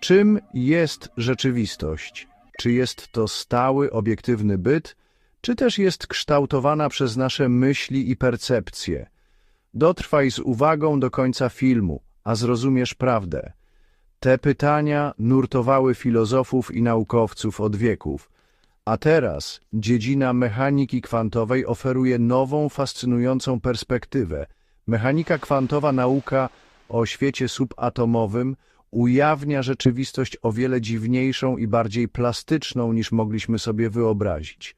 Czym jest rzeczywistość? Czy jest to stały, obiektywny byt, czy też jest kształtowana przez nasze myśli i percepcje? Dotrwaj z uwagą do końca filmu, a zrozumiesz prawdę. Te pytania nurtowały filozofów i naukowców od wieków, a teraz dziedzina mechaniki kwantowej oferuje nową, fascynującą perspektywę. Mechanika kwantowa nauka o świecie subatomowym ujawnia rzeczywistość o wiele dziwniejszą i bardziej plastyczną niż mogliśmy sobie wyobrazić.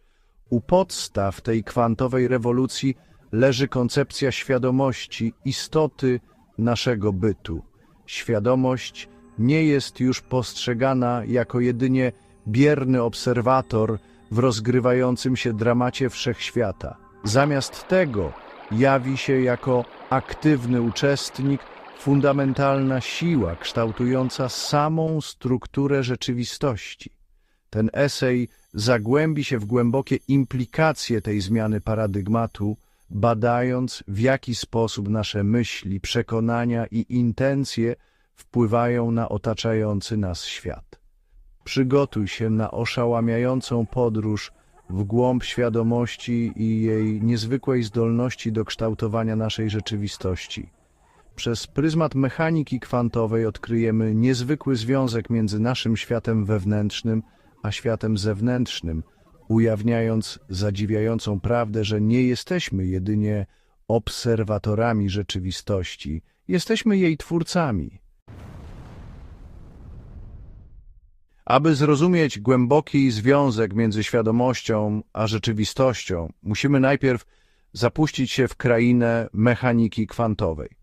U podstaw tej kwantowej rewolucji leży koncepcja świadomości, istoty naszego bytu. Świadomość nie jest już postrzegana jako jedynie bierny obserwator w rozgrywającym się dramacie wszechświata. Zamiast tego jawi się jako aktywny uczestnik, fundamentalna siła kształtująca samą strukturę rzeczywistości. Ten esej zagłębi się w głębokie implikacje tej zmiany paradygmatu, badając w jaki sposób nasze myśli, przekonania i intencje wpływają na otaczający nas świat. Przygotuj się na oszałamiającą podróż w głąb świadomości i jej niezwykłej zdolności do kształtowania naszej rzeczywistości. Przez pryzmat mechaniki kwantowej odkryjemy niezwykły związek między naszym światem wewnętrznym a światem zewnętrznym, ujawniając zadziwiającą prawdę, że nie jesteśmy jedynie obserwatorami rzeczywistości, jesteśmy jej twórcami. Aby zrozumieć głęboki związek między świadomością a rzeczywistością, musimy najpierw zapuścić się w krainę mechaniki kwantowej.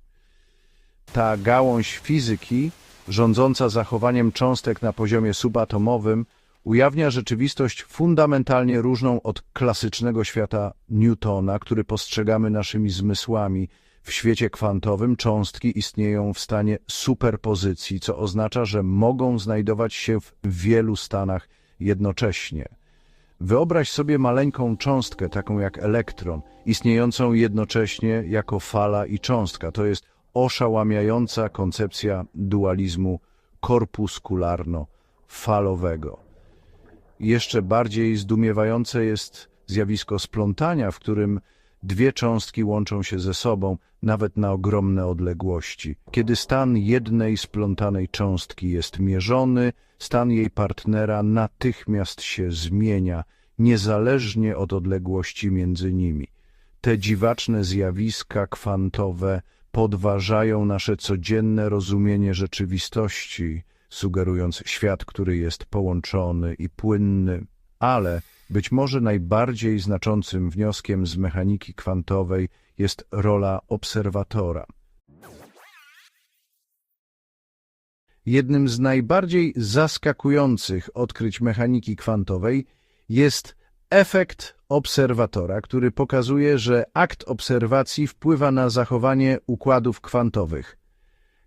Ta gałąź fizyki, rządząca zachowaniem cząstek na poziomie subatomowym, ujawnia rzeczywistość fundamentalnie różną od klasycznego świata Newtona, który postrzegamy naszymi zmysłami. W świecie kwantowym cząstki istnieją w stanie superpozycji, co oznacza, że mogą znajdować się w wielu stanach jednocześnie. Wyobraź sobie maleńką cząstkę, taką jak elektron, istniejącą jednocześnie jako fala i cząstka. To jest oszałamiająca koncepcja dualizmu korpuskularno-falowego. Jeszcze bardziej zdumiewające jest zjawisko splątania, w którym dwie cząstki łączą się ze sobą, nawet na ogromne odległości. Kiedy stan jednej splątanej cząstki jest mierzony, stan jej partnera natychmiast się zmienia, niezależnie od odległości między nimi. Te dziwaczne zjawiska kwantowe podważają nasze codzienne rozumienie rzeczywistości, sugerując świat, który jest połączony i płynny, ale być może najbardziej znaczącym wnioskiem z mechaniki kwantowej jest rola obserwatora. Jednym z najbardziej zaskakujących odkryć mechaniki kwantowej jest efekt obserwatora, który pokazuje, że akt obserwacji wpływa na zachowanie układów kwantowych.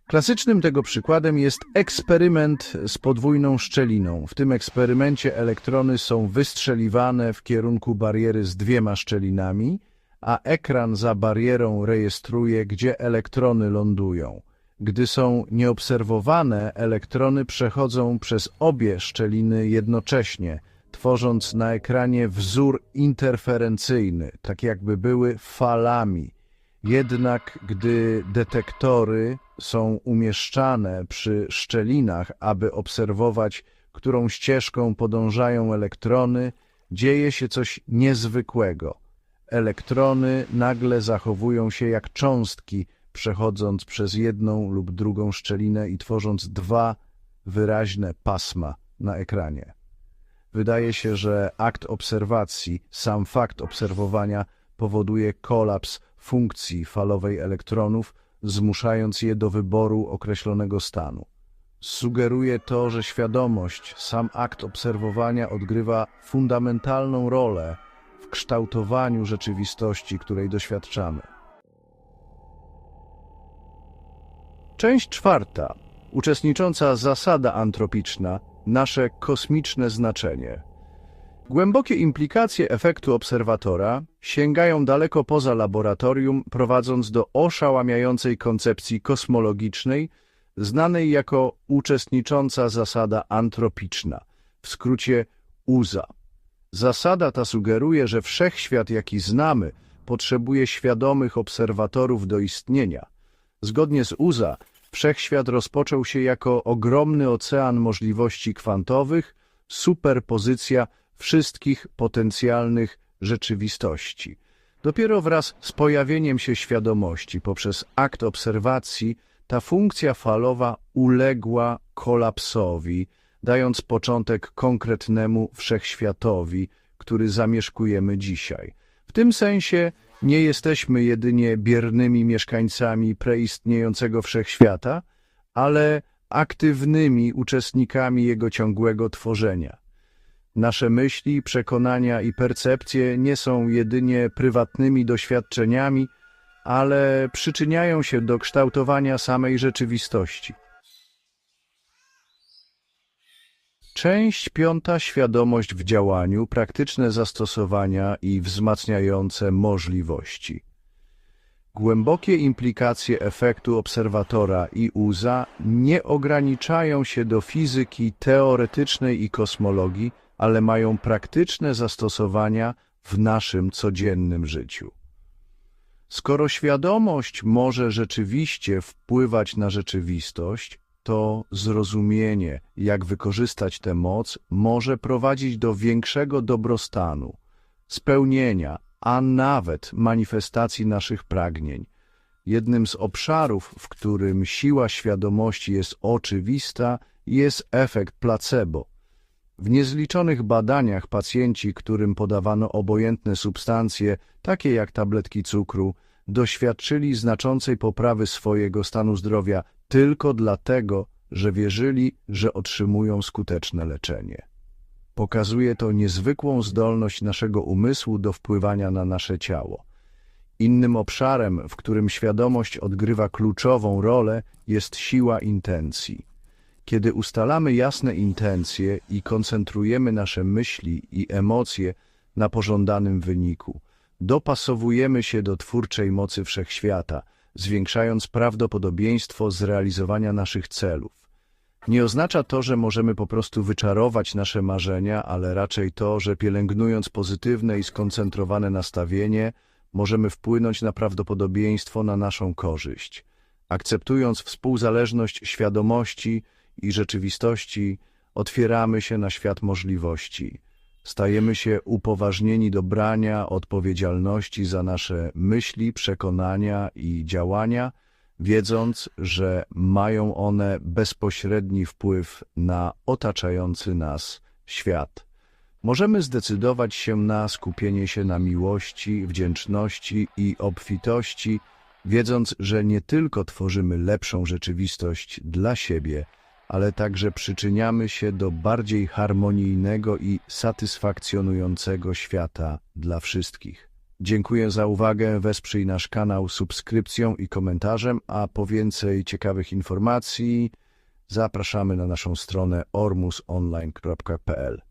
Klasycznym tego przykładem jest eksperyment z podwójną szczeliną. W tym eksperymencie elektrony są wystrzeliwane w kierunku bariery z dwiema szczelinami, a ekran za barierą rejestruje, gdzie elektrony lądują. Gdy są nieobserwowane, elektrony przechodzą przez obie szczeliny jednocześnie, tworząc na ekranie wzór interferencyjny, tak jakby były falami. Jednak gdy detektory są umieszczane przy szczelinach, aby obserwować, którą ścieżką podążają elektrony, dzieje się coś niezwykłego. Elektrony nagle zachowują się jak cząstki, przechodząc przez jedną lub drugą szczelinę i tworząc dwa wyraźne pasma na ekranie. Wydaje się, że akt obserwacji, sam fakt obserwowania powoduje kolaps funkcji falowej elektronów, zmuszając je do wyboru określonego stanu. Sugeruje to, że świadomość, sam akt obserwowania odgrywa fundamentalną rolę w kształtowaniu rzeczywistości, której doświadczamy. Część czwarta, uczestnicząca zasada antropiczna, nasze kosmiczne znaczenie. Głębokie implikacje efektu obserwatora sięgają daleko poza laboratorium, prowadząc do oszałamiającej koncepcji kosmologicznej znanej jako uczestnicząca zasada antropiczna, w skrócie UZA. Zasada ta sugeruje, że wszechświat, jaki znamy, potrzebuje świadomych obserwatorów do istnienia. Zgodnie z UZA, wszechświat rozpoczął się jako ogromny ocean możliwości kwantowych, superpozycja wszystkich potencjalnych rzeczywistości. Dopiero wraz z pojawieniem się świadomości poprzez akt obserwacji ta funkcja falowa uległa kolapsowi, dając początek konkretnemu wszechświatowi, który zamieszkujemy dzisiaj. W tym sensie nie jesteśmy jedynie biernymi mieszkańcami preistniejącego wszechświata, ale aktywnymi uczestnikami jego ciągłego tworzenia. Nasze myśli, przekonania i percepcje nie są jedynie prywatnymi doświadczeniami, ale przyczyniają się do kształtowania samej rzeczywistości. Część piąta świadomość w działaniu, praktyczne zastosowania i wzmacniające możliwości. Głębokie implikacje efektu obserwatora i UZA nie ograniczają się do fizyki teoretycznej i kosmologii, ale mają praktyczne zastosowania w naszym codziennym życiu. Skoro świadomość może rzeczywiście wpływać na rzeczywistość, to zrozumienie, jak wykorzystać tę moc, może prowadzić do większego dobrostanu, spełnienia, a nawet manifestacji naszych pragnień. Jednym z obszarów, w którym siła świadomości jest oczywista, jest efekt placebo. W niezliczonych badaniach pacjenci, którym podawano obojętne substancje, takie jak tabletki cukru, doświadczyli znaczącej poprawy swojego stanu zdrowia tylko dlatego, że wierzyli, że otrzymują skuteczne leczenie. Pokazuje to niezwykłą zdolność naszego umysłu do wpływania na nasze ciało. Innym obszarem, w którym świadomość odgrywa kluczową rolę, jest siła intencji. Kiedy ustalamy jasne intencje i koncentrujemy nasze myśli i emocje na pożądanym wyniku, dopasowujemy się do twórczej mocy wszechświata, zwiększając prawdopodobieństwo zrealizowania naszych celów. Nie oznacza to, że możemy po prostu wyczarować nasze marzenia, ale raczej to, że pielęgnując pozytywne i skoncentrowane nastawienie, możemy wpłynąć na prawdopodobieństwo na naszą korzyść. Akceptując współzależność świadomości i rzeczywistości, otwieramy się na świat możliwości. Stajemy się upoważnieni do brania odpowiedzialności za nasze myśli, przekonania i działania, wiedząc, że mają one bezpośredni wpływ na otaczający nas świat. Możemy zdecydować się na skupienie się na miłości, wdzięczności i obfitości, wiedząc, że nie tylko tworzymy lepszą rzeczywistość dla siebie, ale także przyczyniamy się do bardziej harmonijnego i satysfakcjonującego świata dla wszystkich. Dziękuję za uwagę, wesprzyj nasz kanał subskrypcją i komentarzem, a po więcej ciekawych informacji zapraszamy na naszą stronę ormusonline.pl.